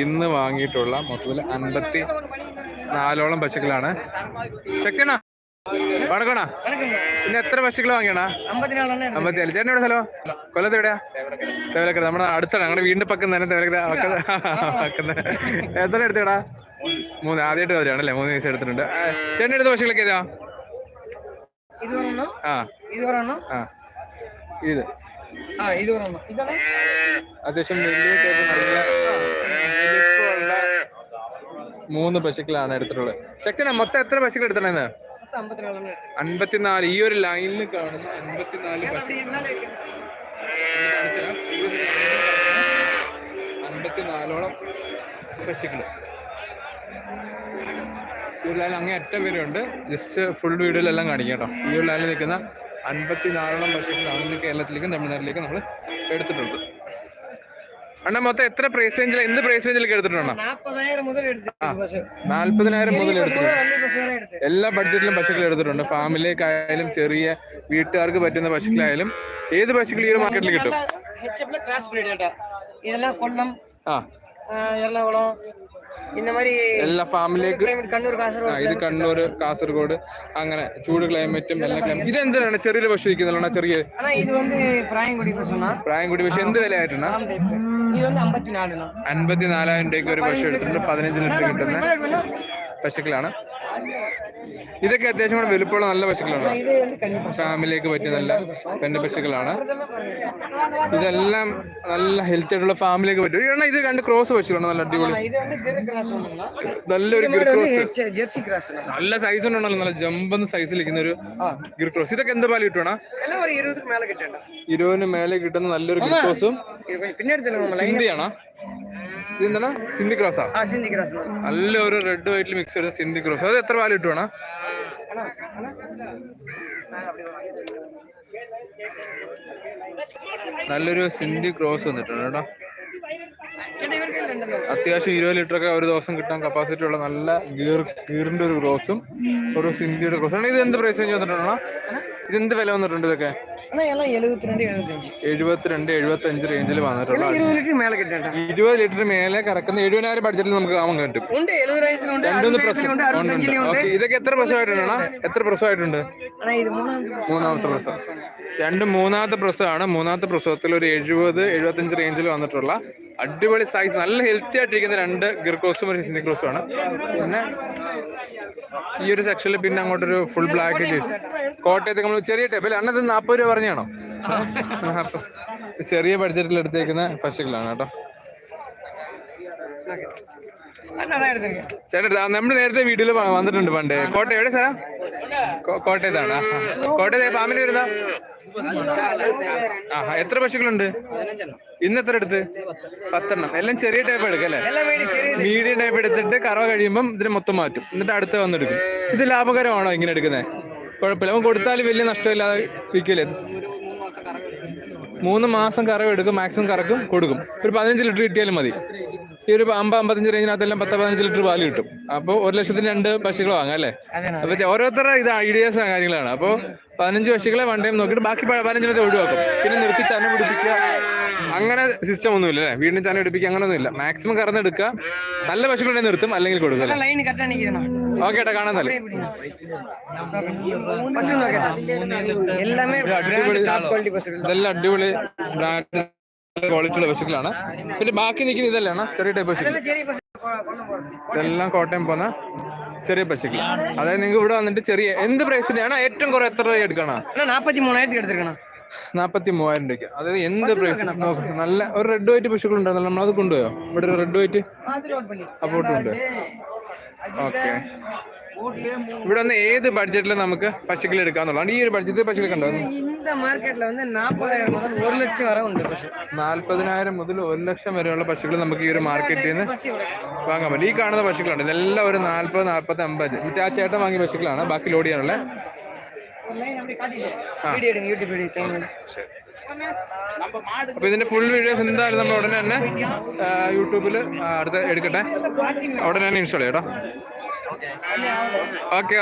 ഇന്ന് വാങ്ങിയിട്ടുള്ള മൊത്തത്തിൽ അൻപത്തി നാലോളം പശുക്കളാണ്. ശക്തിയണ്ണ വണക്കണ ഇന്ന് എത്ര പശുക്കൾ വാങ്ങിയണ അമ്പത്തി നാല് ചേട്ടൻ എവിടെ സ്ഥലം? കൊല്ലത്ത് എവിടെയാ? തേവലക്കര. നമ്മുടെ അടുത്താണ്. ഞങ്ങളുടെ വീടിന്റെ പക്കം തന്നെ തേവലക്കര എത്ര എടുത്തേടാ? മൂന്ന്. ആദ്യമായിട്ട് വരികയാണല്ലേ മൂന്ന് ദിവസം എടുത്തിട്ടുണ്ട്. ചേട്ടൻ എടുത്ത പശുക്കളൊക്കെ ഏതാ? ആ. ഇത്. ആ ഇത് ഒരെണ്ണം ഇതാണ്? അത്യാവശ്യം വലിയ ടൈപ്പ് നല്ല വലിപ്പമുള്ള മൂന്ന് പശുക്കളാണ് എടുത്തിട്ടുള്ളത്. ശക്തന മൊത്തം എത്ര പശുക്കൾ എടുത്തിട്ടുണ്ടെന്ന് മൊത്തം അൻപത്തിനാല്. ഈ ഒരു ലൈനിൽ കാണുന്ന അൻപത്തിനാല് അൻപത്തിനാലോളം പശുക്കൾ ഈ ഒരു ലൈനിൽ അങ്ങേ അറ്റം വരെ ഉണ്ട് ജസ്റ്റ് ഫുൾ വീഡിയോയിലെല്ലാം കാണിക്കാം കേട്ടോ. ഈ ഒരു ലൈനിൽ നിൽക്കുന്ന അൻപത്തിനാലോളം വർഷത്തിലാണ് ഇത് കേരളത്തിലേക്കും തമിഴ്നാട്ടിലേക്കും നമ്മൾ എടുത്തിട്ടുണ്ട്. അണ്ണ മൊത്തം എത്ര പ്രൈസ് റേഞ്ചിൽ എന്ത് പ്രൈസ് റേഞ്ചിലേക്ക് എടുത്തിട്ടുണ്ടോ നാല്പതിനായിരം മുതൽ എടുത്തു. എല്ലാ ബഡ്ജറ്റിലും പശുക്കൾ എടുത്തിട്ടുണ്ട്. ഫാമിലേക്കായാലും ചെറിയ വീട്ടുകാർക്ക് പറ്റുന്ന പശുക്കളായാലും ഏത് പശുക്കൾ ഈ ഒരു മാർക്കറ്റിൽ കിട്ടും? ഇതെല്ലാം കൊല്ലം ആ എറണാകുളം இந்த மாதிரி എല്ലാ ഫാമിലിക്ക് கிளைமேட் கண்ணூர் ആ காசர்கோடு ഇത് കണ്ണൂർ കാസർഗോഡ് അങ്ങനെ ചൂട് ക്ലൈമറ്റും എല്ലാ ക്ലൈമറ്റും ഇത് എന്തിനാണ് ചെറിയൊരു പശു ഇരിക്കുന്നുള്ളൂ ചെറിയ ஆனா இது வந்து பிராயங்குடி பசுனா പ്രായം കൂടി പക്ഷെ എന്ത് വിലയായിട്ടാണ് ஆம் டைப் இது வந்து ஐம்பத்தி நாலுண்ணா അൻപത്തി നാലായിരം രൂപയ്ക്ക് ഒരു പശു എടുത്തിട്ടുണ്ട് പതിനഞ്ച് ലിറ്റർ കിട്ടുന്ന പശുക്കളാണ്. ഇതൊക്കെ അത്യാവശ്യം കൂടെ വലുപ്പമുള്ള നല്ല പശുക്കളാണ്. ഫാമിലിക്ക് പറ്റിയ നല്ല പെണ്ണ പശുക്കളാണ്. ഇതെല്ലാം നല്ല ഹെൽത്തി ആയിട്ടുള്ള ഫാമിലിക്ക് പറ്റും കാരണം ഇത് രണ്ട് ക്രോസ് പശുക്കളാണ് നല്ല അടിപൊളി. നല്ലൊരു ഗിർ ക്രോസ് നല്ല സൈസ് ഉണ്ടല്ലോ നല്ല ജമ്പെന്ന് സൈസിൽ ഇരിക്കുന്ന ഒരു ഗിർ ക്രോസ് ഇതൊക്കെ എന്ത് പാൽ കിട്ടണ ഇരുപതിന് മേലെ കിട്ടുന്ന നല്ലൊരു ഗിർ ക്രോസും സിന്ധിയാണോ ഇതെന്താണ്? സിന്ധി ക്രോസാ? നല്ല ഒരു റെഡ് വൈറ്റിൽ മിക്സ് ചെയ്ത സിന്ധി ക്രോസ്. അത് എത്ര വാല കിട്ടുവാണ്? നല്ലൊരു സിന്ധി ക്രോസ് വന്നിട്ടുണ്ട് കേട്ടോ. അത്യാവശ്യം ഇരുപത് ലിറ്റർ ഒക്കെ ഒരു ദിവസം കിട്ടാൻ കപ്പാസിറ്റി ഉള്ള നല്ല ഗീർ ഗീറിന്റെ ഒരു ക്രോസും ഒരു സിന്ധിയുടെ ആണ് ഇത് എന്ത് പ്രൈസ് റേഞ്ച് വന്നിട്ടുണ്ടോ ഇത് എന്ത് വില വന്നിട്ടുണ്ട് ഇതൊക്കെ? എഴുപത്തിരണ്ട് റേഞ്ചിൽ വന്നിട്ടുള്ള ഇരുപത് ലിറ്റർ മേലെ കറക്കുന്ന എഴുപതിനായിരം ബഡ്ജറ്റിൽ നമുക്ക് ആവാൻ കിട്ടും. ഇതൊക്കെ എത്ര പ്രസവമായിട്ടുണ്ട് എത്ര പ്രസവമായിട്ടുണ്ട് മൂന്നാമത്തെ പ്രസവം രണ്ട് മൂന്നാമത്തെ പ്രസവമാണ് മൂന്നാമത്തെ പ്രസവത്തിൽ ഒരു എഴുപത് എഴുപത്തഞ്ച് റേഞ്ചിൽ വന്നിട്ടുള്ള അടിപൊളി സൈസ് നല്ല ഹെൽത്തി ആയിട്ടിരിക്കുന്ന രണ്ട് ഗിർക്രോസും ഒരു ഹിന്ദി ക്രോസും ആണ്. പിന്നെ ഈ ഒരു സെക്ഷനിൽ പിന്നെ അങ്ങോട്ടൊരു ഫുൾ ബ്ലാക്ക് ജീസ് കോട്ടയത്ത് നമ്മൾ ചെറിയ ടൈപ്പ് അല്ലേ അണ്ണത് നാൽപ്പത് രൂപ പറഞ്ഞാണോ ചെറിയ ബഡ്ജറ്റിൽ എടുത്തേക്കുന്ന പശുക്കളാണ് കേട്ടോ. ചേട്ടാ നമ്മൾ നേരത്തെ വീട്ടിൽ വന്നിട്ടുണ്ട് പണ്ട്. കോട്ടയം എവിടെ സാറാ? കോട്ടയത്താണ്? കോട്ടയത്തെ ഫാമിലി വരുന്ന? ആ എത്ര പശുക്കളുണ്ട്? ഇന്ന് എത്ര എടുത്ത്? പത്തെണ്ണം. എല്ലാം ചെറിയ ടൈപ്പ് എടുക്കല്ലേ മീഡിയം ടൈപ്പ് എടുത്തിട്ട് കറവ കഴിയുമ്പം ഇതിന് മൊത്തം മാറ്റും. എന്നിട്ട് അടുത്ത വന്നെടുക്കും. ഇത് ലാഭകരമാണോ ഇങ്ങനെ എടുക്കുന്നത് കുഴപ്പമില്ല. അവൻ കൊടുത്താൽ വലിയ നഷ്ടമില്ലാതെ വിൽക്കില്ലേ? മൂന്ന് മാസം കറവ് എടുക്കും. മാക്സിമം കറക്കും കൊടുക്കും. ഒരു പതിനഞ്ച് ലിറ്റർ കിട്ടിയാലും മതി. ഈ ഒരു അമ്പത് അമ്പത്തഞ്ച് റേഞ്ചിനകത്തെല്ലാം പത്ത് പതിനഞ്ച് ലിറ്റർ പാൽ കിട്ടും. അപ്പോൾ ഒരു ലക്ഷത്തിന് രണ്ട് പശുക്കൾ വാങ്ങാം അല്ലെ? അപ്പൊ ഓരോരുത്തരുടെ ഇത് ഐഡിയാസ് കാര്യങ്ങളാണ്. അപ്പോൾ പതിനഞ്ച് പശുക്കളെ വൺ നോക്കിയിട്ട് ബാക്കി പതിനഞ്ചിനകത്ത് ഒഴിവാക്കും. പിന്നെ നിർത്തി തന്നെ പിടിപ്പിക്കുക. അങ്ങനെ സിസ്റ്റം ഒന്നുമില്ല അല്ലേ? വീണ്ടും അങ്ങനെ ഒന്നും ഇല്ല മാക്സിമം കറന്നെടുക്കുക നല്ല പശുക്കളെ നിർത്തും അല്ലെങ്കിൽ കൊടുക്കുക ഓക്കെ ഏട്ടാ കാണാൻ നല്ല അടിപൊളി ബ്രാൻഡ് ക്വാളിറ്റിയുള്ള ബസ്സുകളാണ് പിന്നെ ബാക്കി നിൽക്കുന്ന ഇതല്ലാണ്? ചെറിയ ടൈപ്പ് ബസ്സുകൾ ഇതെല്ലാം കോട്ടയം പോന്ന ചെറിയ പശുക്കൾ അതായത് നിങ്ങൾക്ക് ഇവിടെ വന്നിട്ട് ചെറിയ എന്ത് പ്രൈസിനാണ് ഏറ്റവും കുറെ എത്ര രൂപ എടുക്കണം നാപ്പത്തി മൂവായിരത്തി എടുത്തിരിക്കണം നാപ്പത്തി മൂവായിരം രൂപയ്ക്ക്. അതായത് എന്ത് പ്രൈസ് നല്ല ഒരു റെഡ് വൈറ്റ് പശുക്കൾ നമ്മൾ നമ്മളത് കൊണ്ടുപോയോ? ഇവിടെ ഒരു റെഡ് വൈറ്റ് അപ്പോട്ടുണ്ട് ഓക്കെ ഇവിടെ വന്ന് ഏത് ബഡ്ജറ്റിൽ നമുക്ക് പശുക്കൾ എടുക്കാന്നുള്ളതാണ് ഈ ഒരു ബഡ്ജറ്റ് പശുക്കൾ കണ്ടോ இந்த மார்க்கெட்ல வந்து நாற்பதாயிரம் முதல் ஒரு லட்சம் வரை ഉണ്ട് പശു നാല്പതിനായിരം മുതൽ ഒരു ലക്ഷം വരെയുള്ള പശുക്കൾ നമുക്ക് ഈ ഒരു മാർക്കറ്റിൽ നിന്ന് പശു ഇവിടെ വാങ്ങാൻ പറ്റും ഈ കാണുന്ന പശുക്കളാണ് ഇതെല്ലാം ഒരു നാല്പത് നാല്പത്തി അമ്പത് മറ്റേ ആ ചേട്ടൻ വാങ്ങിയ പശുക്കളാണ് ബാക്കി ലോഡ് ചെയ്യാനുള്ള ஒரு லைன் அப்படியே காட்டிட்டு வீடியோ எடுங்க யூடியூப் வீடியோ டைம் അപ്പൊ ഇതിന്റെ ഫുൾ വീഡിയോസ് എന്തായാലും നമ്മൾ ഉടനെ തന്നെ യൂട്യൂബിൽ അടുത്ത് എടുക്കട്ടെ ഉടനെ തന്നെ ഇൻസ്റ്റാൾ ചെയ്യാം കേട്ടോ ഓക്കെ ഓക്കെ